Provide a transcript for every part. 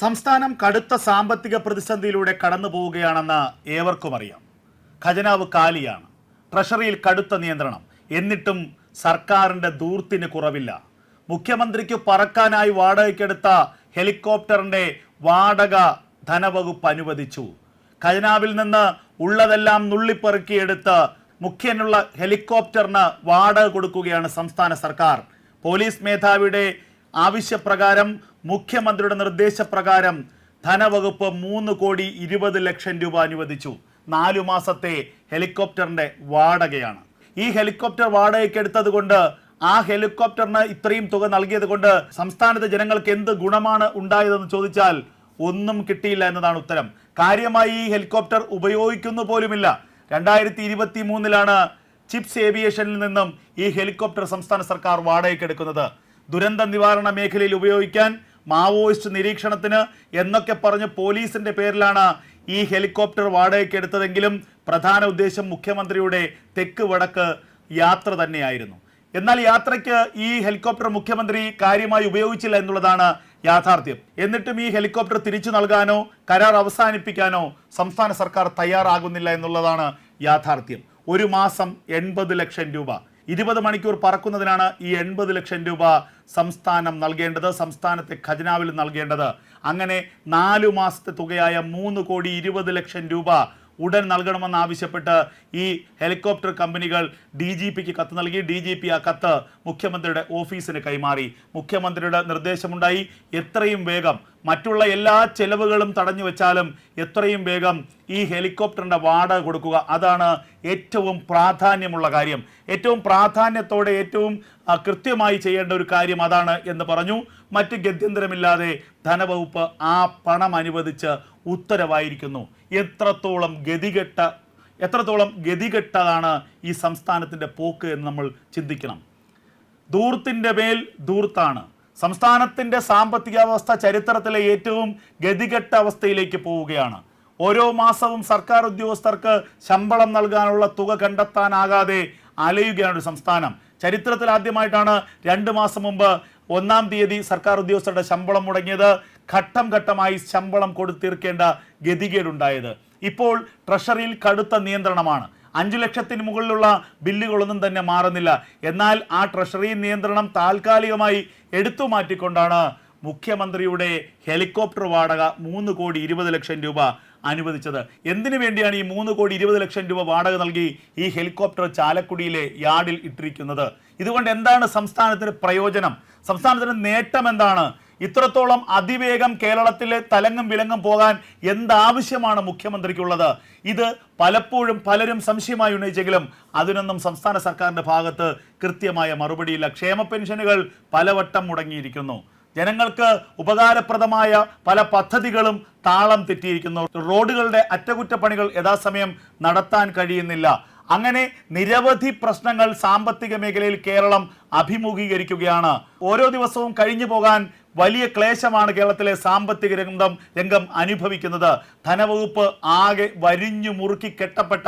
സംസ്ഥാനം കടുത്ത സാമ്പത്തിക പ്രതിസന്ധിയിലൂടെ കടന്നു പോവുകയാണെന്ന് ഏവർക്കും അറിയാം. ഖജനാവ് കാലിയാണ്. ട്രഷറിയിൽ കടുത്ത നിയന്ത്രണം. എന്നിട്ടും സർക്കാരിന്റെ ദൂർത്തിന് കുറവില്ല. മുഖ്യമന്ത്രിക്ക് പറക്കാനായി വാടകയ്ക്കെടുത്ത ഹെലികോപ്റ്ററിന്റെ വാടക ധനവകുപ്പ് അനുവദിച്ചു. ഖജനാവിൽ നിന്ന് ഉള്ളതെല്ലാം നുള്ളിപ്പെറുക്കിയെടുത്ത് മുഖ്യനുള്ള ഹെലികോപ്റ്ററിന് വാടക കൊടുക്കുകയാണ് സംസ്ഥാന സർക്കാർ. പോലീസ് മേധാവിയുടെ ആവശ്യപ്രകാരം മുഖ്യമന്ത്രിയുടെ നിർദ്ദേശപ്രകാരം ധനവകുപ്പ് മൂന്ന് കോടി ഇരുപത് ലക്ഷം രൂപ അനുവദിച്ചു. നാലു മാസത്തെ ഹെലികോപ്റ്ററിന്റെ വാടകയാണ്. ഈ ഹെലികോപ്റ്റർ വാടകയ്ക്ക് എടുത്തത് ആ ഹെലികോപ്റ്ററിന് ഇത്രയും തുക നൽകിയത് കൊണ്ട് സംസ്ഥാനത്തെ ജനങ്ങൾക്ക് എന്ത് ഗുണമാണ് ഉണ്ടായതെന്ന് ചോദിച്ചാൽ ഒന്നും കിട്ടിയില്ല എന്നതാണ് ഉത്തരം. കാര്യമായി ഈ ഹെലികോപ്റ്റർ ഉപയോഗിക്കുന്നു പോലുമില്ല. രണ്ടായിരത്തി ഇരുപത്തി മൂന്നിലാണ് ചിപ്സ് ഏവിയേഷനിൽ നിന്നും ഈ ഹെലികോപ്റ്റർ സംസ്ഥാന സർക്കാർ വാടകയ്ക്കെടുക്കുന്നത് ദുരന്ത നിവാരണ മേഖലയിൽ ഉപയോഗിക്കാൻ മാവോയിസ്റ്റ് നിരീക്ഷണത്തിന് എന്നൊക്കെ പറഞ്ഞ് പോലീസിന്റെ പേരിലാണ് ഈ ഹെലികോപ്റ്റർ വാടകയ്ക്ക് എടുത്തതെങ്കിലും പ്രധാന ഉദ്ദേശം മുഖ്യമന്ത്രിയുടെ തെക്ക് വടക്ക് യാത്ര തന്നെയായിരുന്നു. എന്നാൽ യാത്രയ്ക്ക് ഈ ഹെലികോപ്റ്റർ മുഖ്യമന്ത്രി കാര്യമായി ഉപയോഗിച്ചില്ല എന്നുള്ളതാണ് യാഥാർത്ഥ്യം. എന്നിട്ടും ഈ ഹെലികോപ്റ്റർ തിരിച്ചു നൽകാനോ കരാർ അവസാനിപ്പിക്കാനോ സംസ്ഥാന സർക്കാർ തയ്യാറാകുന്നില്ല എന്നുള്ളതാണ് യാഥാർത്ഥ്യം. ഒരു മാസം എൺപത് ലക്ഷം രൂപ. ഇരുപത് മണിക്കൂർ പറക്കുന്നതിനാണ് ഈ എൺപത് ലക്ഷം രൂപ സംസ്ഥാനം നൽകേണ്ടത് സംസ്ഥാനത്തെ ഖജനാവിൽ നൽകേണ്ടത്. അങ്ങനെ നാലു മാസത്തെ തുകയായ മൂന്ന് കോടി ഇരുപത് ലക്ഷം രൂപ ഉടൻ നൽകണമെന്നാവശ്യപ്പെട്ട് ഈ ഹെലികോപ്റ്റർ കമ്പനികൾ ഡി ജി പിക്ക് കത്ത് നൽകി. ഡി ജി പി ആ കത്ത് മുഖ്യമന്ത്രിയുടെ ഓഫീസിന് കൈമാറി. മുഖ്യമന്ത്രിയുടെ നിർദ്ദേശമുണ്ടായി. എത്രയും വേഗം മറ്റുള്ള എല്ലാ ചെലവുകളും തടഞ്ഞു വെച്ചാലും എത്രയും വേഗം ഈ ഹെലികോപ്റ്ററിന്റെ വാടക കൊടുക്കുക. അതാണ് ഏറ്റവും പ്രാധാന്യമുള്ള കാര്യം. ഏറ്റവും പ്രാധാന്യത്തോടെ ഏറ്റവും കൃത്യമായി ചെയ്യേണ്ട ഒരു കാര്യം അതാണ് എന്ന് പറഞ്ഞു. മറ്റ് ഗത്യന്തരമില്ലാതെ ധനവകുപ്പ് ആ പണം അനുവദിച്ച് ഉത്തരവായിരിക്കുന്നു. എത്രത്തോളം ഗതികെട്ട എത്രത്തോളം ഗതികെട്ടതാണ് ഈ സംസ്ഥാനത്തിന്റെ പോക്ക് എന്ന് നമ്മൾ ചിന്തിക്കണം. ദൂർത്തിന്റെ മേൽ ധൂർത്താണ്. സംസ്ഥാനത്തിന്റെ സാമ്പത്തികാവസ്ഥ ചരിത്രത്തിലെ ഏറ്റവും ഗതികെട്ട അവസ്ഥയിലേക്ക് പോവുകയാണ്. ഓരോ മാസവും സർക്കാർ ഉദ്യോഗസ്ഥർക്ക് ശമ്പളം നൽകാനുള്ള തുക കണ്ടെത്താനാകാതെ അലയുകയാണ് സംസ്ഥാനം. ചരിത്രത്തിൽ ആദ്യമായിട്ടാണ് രണ്ട് മാസം മുമ്പ് ഒന്നാം തീയതി സർക്കാർ ഉദ്യോഗസ്ഥരുടെ ശമ്പളം മുടങ്ങിയത്. ഘട്ടം ഘട്ടമായി ശമ്പളം കൊടുത്തീർക്കേണ്ട ഗതികേടുണ്ടായത്. ഇപ്പോൾ ട്രഷറിയിൽ കടുത്ത നിയന്ത്രണമാണ്. അഞ്ചു ലക്ഷത്തിന് മുകളിലുള്ള ബില്ലുകളൊന്നും തന്നെ മാറുന്നില്ല. എന്നാൽ ആ ട്രഷറി നിയന്ത്രണം താൽക്കാലികമായി എടുത്തു മാറ്റിക്കൊണ്ടാണ് മുഖ്യമന്ത്രിയുടെ ഹെലികോപ്റ്റർ വാടക മൂന്ന് കോടി ഇരുപത് ലക്ഷം രൂപ അനുവദിച്ചത്. എന്തിനു വേണ്ടിയാണ് ഈ മൂന്ന് കോടി ഇരുപത് ലക്ഷം രൂപ വാടക നൽകി ഈ ഹെലികോപ്റ്റർ ചാലക്കുടിയിലെ യാർഡിൽ ഇട്ടിരിക്കുന്നത്? ഇതുകൊണ്ട് എന്താണ് സംസ്ഥാനത്തിന് പ്രയോജനം? സംസ്ഥാനത്തിന് നേട്ടം എന്താണ്? ഇത്രത്തോളം അതിവേഗം കേരളത്തിലെ തലങ്ങും വിലങ്ങും പോകാൻ എന്താവശ്യമാണ് മുഖ്യമന്ത്രിക്കുള്ളത്? ഇത് പലപ്പോഴും പലരും സംശയമായി ഉന്നയിച്ചെങ്കിലും അതിനൊന്നും സംസ്ഥാന സർക്കാരിന്റെ ഭാഗത്ത് കൃത്യമായ മറുപടിയില്ല. ക്ഷേമ പെൻഷനുകൾ പലവട്ടം മുടങ്ങിയിരിക്കുന്നു. ജനങ്ങൾക്ക് ഉപകാരപ്രദമായ പല പദ്ധതികളും താളം തെറ്റിയിരിക്കുന്നു. റോഡുകളുടെ അറ്റകുറ്റപ്പണികൾ യഥാസമയം നടത്താൻ കഴിയുന്നില്ല. അങ്ങനെ നിരവധി പ്രശ്നങ്ങൾ സാമ്പത്തിക മേഖലയിൽ കേരളം അഭിമുഖീകരിക്കുകയാണ്. ഓരോ ദിവസവും കഴിഞ്ഞു പോകാൻ വലിയ ക്ലേശമാണ് കേരളത്തിലെ സാമ്പത്തിക രംഗം രംഗം അനുഭവിക്കുന്നത്. ധനവകുപ്പ് ആകെ വരിഞ്ഞു മുറുക്കി കെട്ടപ്പെട്ട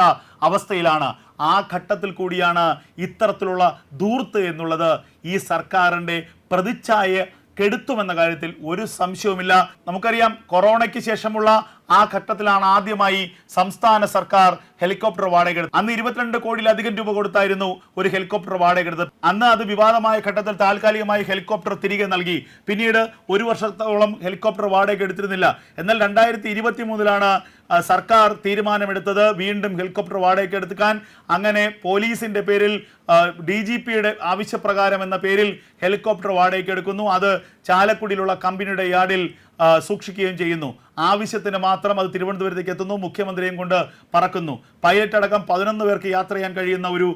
അവസ്ഥയിലാണ്. ആ ഘട്ടത്തിൽ കൂടിയാണ് ഇത്തരത്തിലുള്ള ധൂർത്ത് എന്നുള്ളത്. ഈ സർക്കാരിന്റെ പ്രതിച്ഛായ കെടുത്തുമെന്ന കാര്യത്തിൽ ഒരു സംശയവുമില്ല. നമുക്കറിയാം കൊറോണയ്ക്ക് ശേഷമുള്ള ആ ഘട്ടത്തിലാണ് ആദ്യമായി സംസ്ഥാന സർക്കാർ ഹെലികോപ്റ്റർ വാടക എടുത്തത് അന്ന് ഇരുപത്തിരണ്ട് കോടിയിലധികം രൂപ കൊടുത്തായിരുന്നു ഒരു ഹെലികോപ്റ്റർ വാടക എടുത്തത് അന്ന് അത് വിവാദമായ ഘട്ടത്തിൽ താൽക്കാലികമായി ഹെലികോപ്റ്റർ തിരികെ നൽകി. പിന്നീട് ഒരു വർഷത്തോളം ഹെലികോപ്റ്റർ വാടക എടുത്തിരുന്നില്ല എന്നാൽ രണ്ടായിരത്തി ഇരുപത്തി മൂന്നിലാണ് സർക്കാർ തീരുമാനമെടുത്തത് വീണ്ടും ഹെലികോപ്റ്റർ വാടകയ്ക്ക് എടുക്കാൻ അങ്ങനെ പോലീസിന്റെ പേരിൽ ഡി ജി പിയുടെ ആവശ്യപ്രകാരം എന്ന പേരിൽ ഹെലികോപ്റ്റർ വാടകയ്ക്ക് എടുക്കുന്നു അത് ചാലക്കുടിയിലുള്ള കമ്പനിയുടെ യാർഡിൽ സൂക്ഷിക്കുകയും ചെയ്യുന്നു. ആവശ്യത്തിന് മാത്രം അത് തിരുവനന്തപുരത്തേക്ക് എത്തുന്നു. മുഖ്യമന്ത്രിയും കൊണ്ട് പറക്കുന്നു. പൈലറ്റ് അടക്കം പതിനൊന്ന് പേർക്ക് യാത്ര ചെയ്യാൻ കഴിയുന്ന ഒരു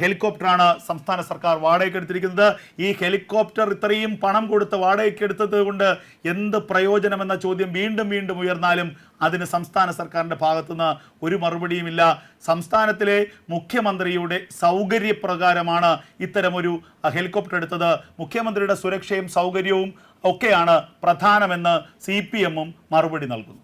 ഹെലികോപ്റ്ററാണ് സംസ്ഥാന സർക്കാർ വാടകയ്ക്ക് എടുത്തിരിക്കുന്നത്. ഈ ഹെലികോപ്റ്റർ ഇത്രയും പണം കൊടുത്ത് വാടകയ്ക്ക് എടുത്തത് കൊണ്ട് എന്ത് പ്രയോജനമെന്ന ചോദ്യം വീണ്ടും വീണ്ടും ഉയർന്നാലും അതിന് സംസ്ഥാന സർക്കാരിന്റെ ഭാഗത്തുനിന്ന് ഒരു മറുപടിയുമില്ല സംസ്ഥാനത്തിലെ മുഖ്യമന്ത്രിയുടെ സൗകര്യപ്രകാരമാണ് ഇത്തരമൊരു ഹെലികോപ്റ്റർ എടുത്തത്. മുഖ്യമന്ത്രിയുടെ സുരക്ഷയും സൗകര്യവും ഒക്കെയാണ് പ്രധാനമെന്ന് സി പി എമ്മും മറുപടി നൽകുന്നു.